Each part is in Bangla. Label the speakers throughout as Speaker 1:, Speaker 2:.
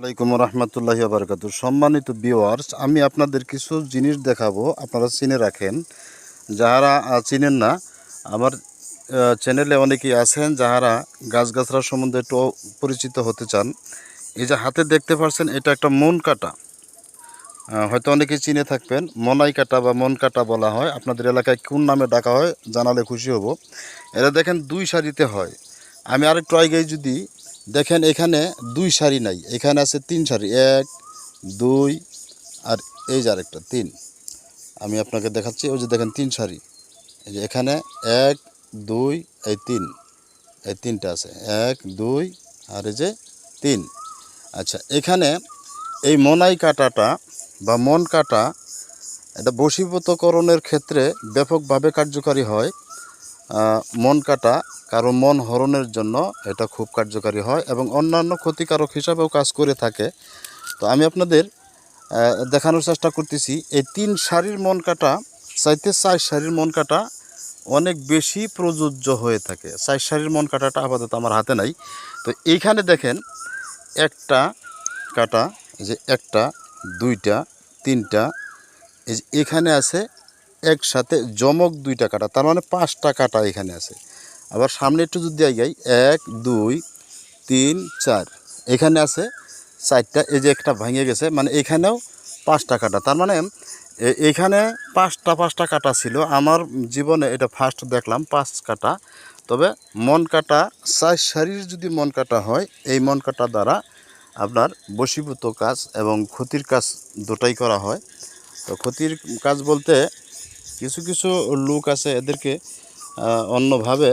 Speaker 1: আলাইকুম রহমতুল্লাহি বারকাত। সম্মানিত ভিওয়ার্স আমি আপনাদের কিছু জিনিস দেখাবো, আপনারা চিনে রাখেন। যাহারা চিনেন না, আমার চ্যানেলে অনেকেই আছেন, যাহারা গাছগাছরা সম্বন্ধে একটু পরিচিত হতে চান। এই যে হাতে দেখতে পাচ্ছেন এটা একটা মন কাটা। হয়তো অনেকেই চিনে থাকবেন, মনাই কাটা বা মন কাটা বলা হয়। আপনাদের এলাকায় কোন নামে ডাকা হয়, জানালে খুশি হব। এরা দেখেন দুই সারিতে হয়। আমি আরেকটু আগে যদি দেখেন এখানে দুই সারি নাই, এখানে আছে তিন সারি এক, দুই, আর এই যে আরেকটা, তিন। আমি আপনাকে দেখাচ্ছি, ওই যে দেখেন তিন সারি এই যে এখানে এক, দুই, এই তিন, এই তিনটা আছে, এক, দুই, আর এই যে তিন। আচ্ছা এখানে এই মনাই কাটাটা বা মন কাটা, এটা বশীভূতকরণের ক্ষেত্রে ব্যাপকভাবে কার্যকারী হয়। মন কাটা, কারও মন হরণের জন্য এটা খুব কার্যকারী হয় এবং অন্যান্য ক্ষতিকারক হিসাবেও কাজ করে থাকে। তো আমি আপনাদের দেখানোর চেষ্টা করতেছি, এই তিন শাড়ির মন কাটা, চাইতে চার শাড়ির মন কাটা অনেক বেশি প্রযোজ্য হয়ে থাকে। চার শাড়ির মন কাটাটা আপাতত আমার হাতে নাই। তো এইখানে দেখেন, একটা কাটা, এই যে একটা, দুইটা, তিনটা, এই যে এখানে আছে একসাথে জমক দুইটা কাটা, তার মানে পাঁচটা কাটা এখানে আছে। আবার সামনে একটু যদি আগাই, এক, দুই, তিন, চার, এখানে আছে চারটা, এই যে একটা ভেঙে গেছে মানে এখানেও পাঁচটা কাটা। তার মানে এখানে পাঁচটা পাঁচটা কাটা ছিল। আমার জীবনে এটা ফার্স্ট দেখলাম, পাঁচ কাটা। তবে মন কাটা চার সারির যদি মন কাটা হয়, এই মন কাটা দ্বারা আপনার বশীভূত কাজ এবং ক্ষতির কাজ দুটাই করা হয়। তো ক্ষতির কাজ বলতে কিছু কিছু লোক আছে এদেরকে অন্যভাবে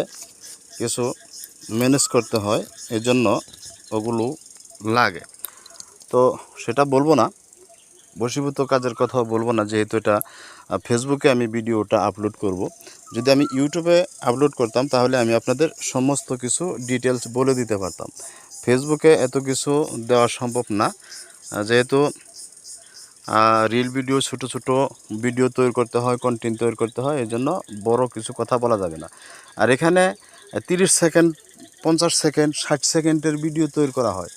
Speaker 1: কিছু ম্যানেজ করতে হয় এই জন্য ওগুলো লাগে তো সেটা বলব না, বশীভূত কাজের কথাও বলব না, যেহেতু এটা ফেসবুকে আমি ভিডিওটা আপলোড করব। যদি আমি ইউটিউবে আপলোড করতাম, তাহলে আমি আপনাদের সমস্ত কিছু ডিটেলস বলে দিতে পারতাম ফেসবুকে এত কিছু দেওয়া সম্ভব না যেহেতু রিল ভিডিও ছোট ছোট ভিডিও তৈরি করতে হয় কন্টেন্ট তৈরি করতে হয় এই জন্য বড় কিছু কথা বলা যাবে না। আর এখানে তিরিশ সেকেন্ড, পঞ্চাশ সেকেন্ড, ষাট সেকেন্ডের ভিডিও তৈরি করা হয়।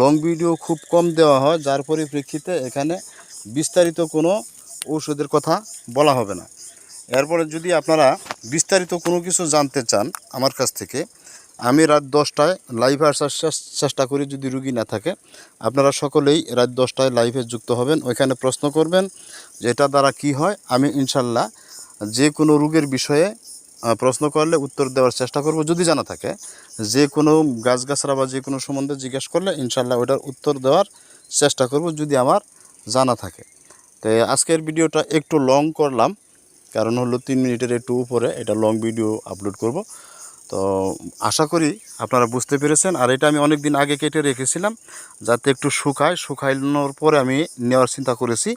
Speaker 1: লং ভিডিও খুব কম দেওয়া হয়, যার পরিপ্রেক্ষিতে এখানে বিস্তারিত কোনো ঔষধের কথা বলা হবে না। এরপরে যদি আপনারা বিস্তারিত কোনো কিছু জানতে চান আমার কাছ থেকে আমি রাত দশটায় লাইভে আসার চেষ্টা করি যদি রুগী না থাকে। আপনারা সকলেই রাত দশটায় লাইভে যুক্ত হবেন। ওইখানে প্রশ্ন করবেন যে এটা দ্বারা কি হয়। আমি ইনশাল্লাহ যে কোনো রোগের বিষয়ে প্রশ্ন করলে উত্তর দেওয়ার চেষ্টা করব। যদি জানা থাকে, যে কোনো গাছগাছরা বা যে কোনো সম্বন্ধে জিজ্ঞেস করলে ইনশাল্লাহ ওটার উত্তর দেওয়ার চেষ্টা করব যদি আমার জানা থাকে। তো আজকের ভিডিওটা একটু লং করলাম। কারণ হলো তিন মিনিটের একটু উপরে। এটা লং ভিডিও আপলোড করব। তো আশা করি আপনারা বুঝতে পেরেছেন। আর এটা আমি অনেক দিন আগে কেটে রেখেছিলাম, যাতে একটু শুকায়। শুকাইনোর পরে আমি নেওয়ার চিন্তা করেছি।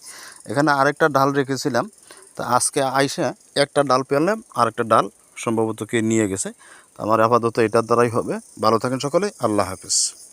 Speaker 1: এখানে আরেকটা ডাল রেখেছিলাম। তা আজকে আইসে একটা ডাল পেলাম, আরেকটা ডাল সম্ভবত কে নিয়ে গেছে। আমার আপাতত এটার দ্বারাই হবে। ভালো থাকেন সকলে, আল্লাহ হাফিজ।